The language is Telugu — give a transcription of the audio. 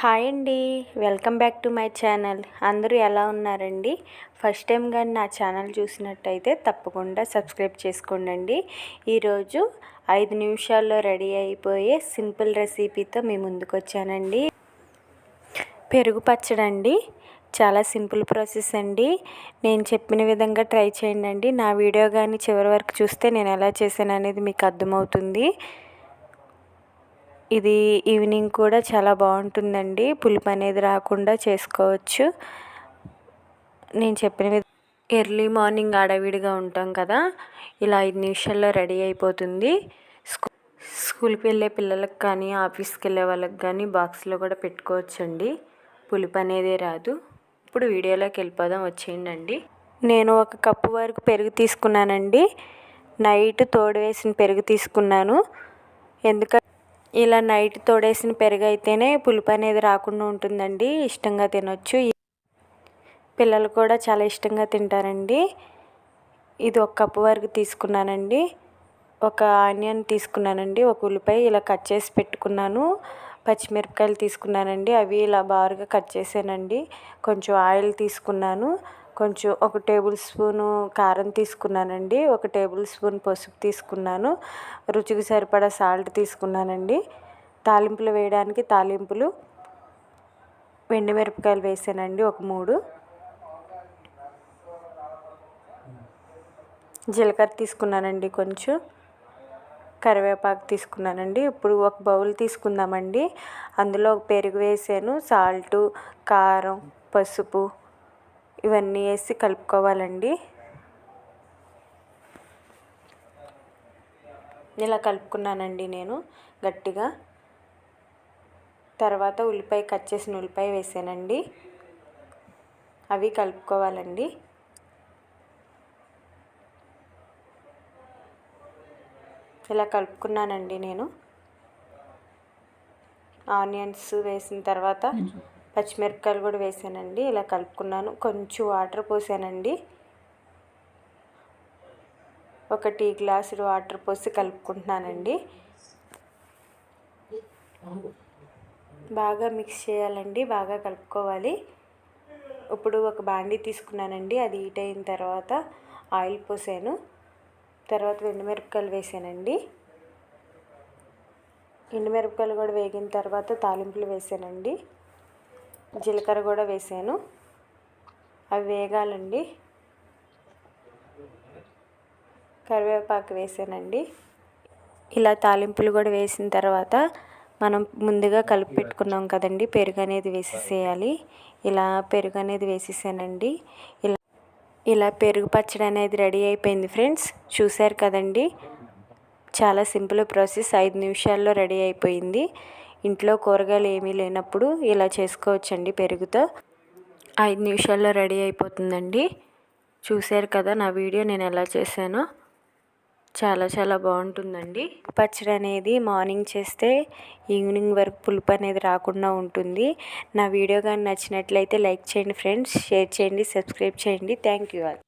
హాయ్ అండి. Welcome back to my channel. అందరూ ఎలా ఉన్నారండి? ఫస్ట్ టైం కానీ నా ఛానల్ చూసినట్టయితే తప్పకుండా సబ్స్క్రైబ్ చేసుకోండి ఈరోజు ఐదు నిమిషాల్లో రెడీ అయిపోయే సింపుల్ రెసిపీతో మీ ముందుకు వచ్చానండి పెరుగు పచ్చడండి. చాలా సింపుల్ ప్రాసెస్ అండి. నేను చెప్పిన విధంగా ట్రై చేయండి నా వీడియో కానీ చివరి వరకు చూస్తే నేను ఎలా చేశాను అనేది మీకు అర్థమవుతుంది. ఇది ఈవినింగ్ కూడా చాలా బాగుంటుందండి. పులుపు అనేది రాకుండా చేసుకోవచ్చు. నేను చెప్పిన ఎర్లీ మార్నింగ్ అడవిడిగా ఉంటాం కదా ఇలా ఐదు నిమిషాల్లో రెడీ అయిపోతుంది. స్కూ స్కూల్కి వెళ్ళే పిల్లలకు కానీ ఆఫీస్కి వెళ్ళే వాళ్ళకి కానీ బాక్స్లో కూడా పెట్టుకోవచ్చండి. పులుపు అనేది రాదు. ఇప్పుడు వీడియోలోకి వెళ్ళిపోదాం వచ్చేయండి నేను ఒక కప్పు వరకు పెరుగు తీసుకున్నానండి. నైట్ తోడు వేసిన పెరుగు తీసుకున్నాను. ఎందుకంటే ఇలా నైట్ తోడేసిన పెరుగు అయితేనే పులుపు అనేది రాకుండా ఉంటుందండి. ఇష్టంగా తినొచ్చు. పిల్లలు కూడా చాలా ఇష్టంగా తింటారండి. ఇది ఒక కప్పు వరకు తీసుకున్నానండి. ఒక ఆనియన్ తీసుకున్నానండి. ఒక ఉల్లిపాయ ఇలా కట్ చేసి పెట్టుకున్నాను. పచ్చిమిరపకాయలు తీసుకున్నానండి. అవి ఇలా బారుగా కట్ చేసానండి. కొంచెం ఆయిల్ తీసుకున్నాను. కొంచెం ఒక టేబుల్ స్పూను కారం తీసుకున్నానండి ఒక టేబుల్ స్పూన్ పసుపు తీసుకున్నాను రుచికి సరిపడా సాల్ట్ తీసుకున్నానండి. తాలింపులు వేయడానికి తాలింపులు వెండి మిరపకాయలు వేసానండి ఒక మూడు. జీలకర్ర తీసుకున్నానండి కొంచెం కరివేపాకు తీసుకున్నానండి ఇప్పుడు ఒక బౌల్ తీసుకుందామండి. అందులో పెరుగు వేసాను సాల్టు కారం పసుపు ఇవన్నీ వేసి కలుపుకోవాలండి. ఇలా కలుపుకున్నానండి నేను గట్టిగా. తర్వాత ఉల్లిపాయ కట్ చేసిన ఉల్లిపాయ వేసానండి. అవి కలుపుకోవాలండి. ఇలా కలుపుకున్నానండి నేను. ఆనియన్స్ వేసిన తర్వాత పచ్చిమిరపకాయలు కూడా వేసానండి. ఇలా కలుపుకున్నాను. కొంచెం వాటర్ పోసానండి. ఒక టీ గ్లాసులు వాటర్ పోసి కలుపుకుంటున్నానండి. బాగా మిక్స్ చేయాలండి. బాగా కలుపుకోవాలి. ఇప్పుడు ఒక బాండీ తీసుకున్నానండి. అది హీట్ అయిన తర్వాత ఆయిల్ పోసాను. తర్వాత ఎండుమిరపకాయలు వేసానండి. ఎండుమిరపకాయలు కూడా వేగిన తర్వాత తాలింపులు వేసానండి. జీలకర్ర కూడా వేసాను. అవి వేగాలండి. కరివేపాకు వేసానండి. ఇలా తాలింపులు కూడా వేసిన తర్వాత మనం ముందుగా కలిపి పెట్టుకున్నాం కదండి పెరుగు అనేది వేసేసేయాలి. ఇలా పెరుగు అనేది వేసేసానండి. ఇలా ఇలా పెరుగు పచ్చడి అనేది రెడీ అయిపోయింది ఫ్రెండ్స్. చూశారు కదండి? చాలా సింపుల్ ప్రాసెస్. ఐదు నిమిషాల్లో రెడీ అయిపోయింది. ఇంట్లో కూరగాయలు ఏమీ లేనప్పుడు ఇలా చేసుకోవచ్చండి పెరుగుతో. ఐదు నిమిషాల్లో రెడీ అయిపోతుందండి. చూశారు కదా నా వీడియో నేను ఎలా చేశానో. చాలా చాలా బాగుంటుందండి. పచ్చడి అనేది మార్నింగ్ చేస్తే ఈవినింగ్ వరకు పులుపు అనేది రాకుండా ఉంటుంది. నా వీడియో కానీ నచ్చినట్లయితే లైక్ చేయండి ఫ్రెండ్స్ షేర్ చేయండి సబ్స్క్రైబ్ చేయండి. Thank you all.